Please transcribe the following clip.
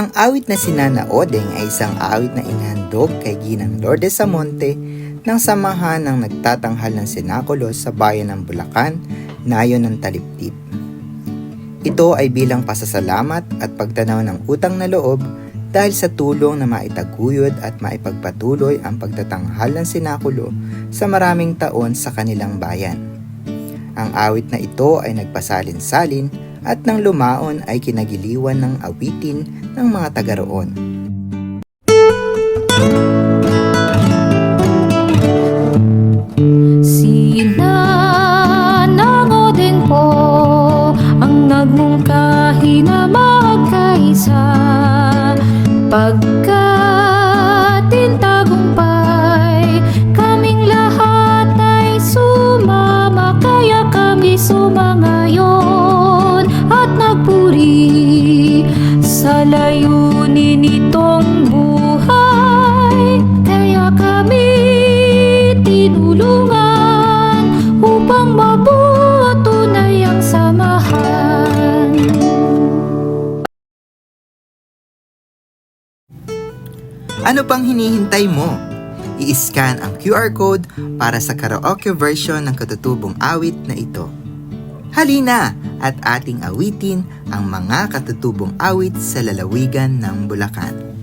Ang awit na Sinana Odeng ay isang awit na inhandog kay Ginang Lourdes Samonte ng samahan ng nagtatanghal ng sinakulos sa bayan ng Bulacan na ayon ng taliptip. Ito ay bilang pasasalamat at pagtanaw ng utang na loob dahil sa tulong na maitaguyod at maipagpatuloy ang pagtatanghal ng sinakulo sa maraming taon sa kanilang bayan. Ang awit na ito ay nagpasalin-salin at nang lumaon ay kinagiliwan ng awitin ng mga taga roon. Sinanango din po ang nagmungkahi na magkaisa Pagkatin tagumpay, kaming at nagpuri Sa layunin nitong buhay Kaya kami tinulungan upang mabuo tunay ang samahan. Ano pang hinihintay mo? I-scan ang QR code para sa karaoke version ng katutubong awit na ito. Halina at ating awitin ang mga katutubong awit sa lalawigan ng Bulacan.